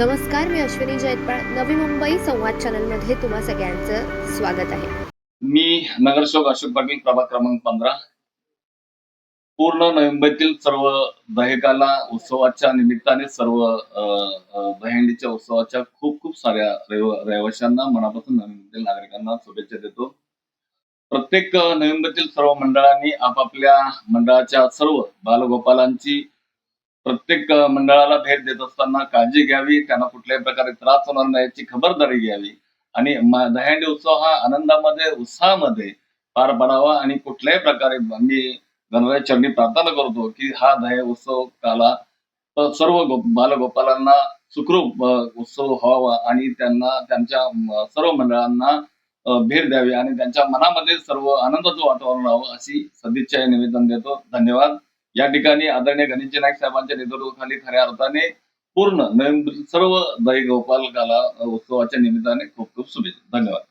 नमस्कार मी अश्विनी जयतपाळ नवी मुंबई संवाद चॅनलमध्ये तुम्हा सगळ्यांचं स्वागत आहे. मी नगरसेवक अशोक पाटील प्रभाग क्रमांक पंधरा. पूर्ण नवी मुंबईतील सर्व दहेकाला उत्सवाच्या निमित्ताने सर्व अ, उत्सवाच्या खूप खूप साऱ्या रहिवाशांना मनापासून नवी मुंबईतील नागरिकांना शुभेच्छा देतो. प्रत्येक नवी मुंबईतील सर्व मंडळांनी आपापल्या मंडळाच्या सर्व बालगोपालांची प्रत्येक मंडळाला भेट देत असताना काळजी घ्यावी त्यांना कुठल्याही प्रकारे त्रास होणार नाही याची खबरदारी घ्यावी. आणि दहंडी उत्सव हा आनंदामध्ये उत्साहामध्ये पार पडावा आणि कुठल्याही प्रकारे मी गणराज चरणी प्रार्थना करतो की हा दही उत्सव काला सर्व बालगोपालांना सुखरूप उत्सव व्हावा आणि त्यांना त्यांच्या सर्व मंडळांना भेट द्यावी आणि त्यांच्या मनामध्ये सर्व आनंदाचं वातावरण राहावं अशी सदिच्छा निवेदन देतो. धन्यवाद. या ठिकाणी आदरणीय गणेशजी नाईक साहेबांच्या नेतृत्वाखाली खऱ्या अर्थाने पूर्ण नवीन सर्व दही गोपाल काला उत्सवाच्या निमित्ताने खूप खूप शुभेच्छा. धन्यवाद.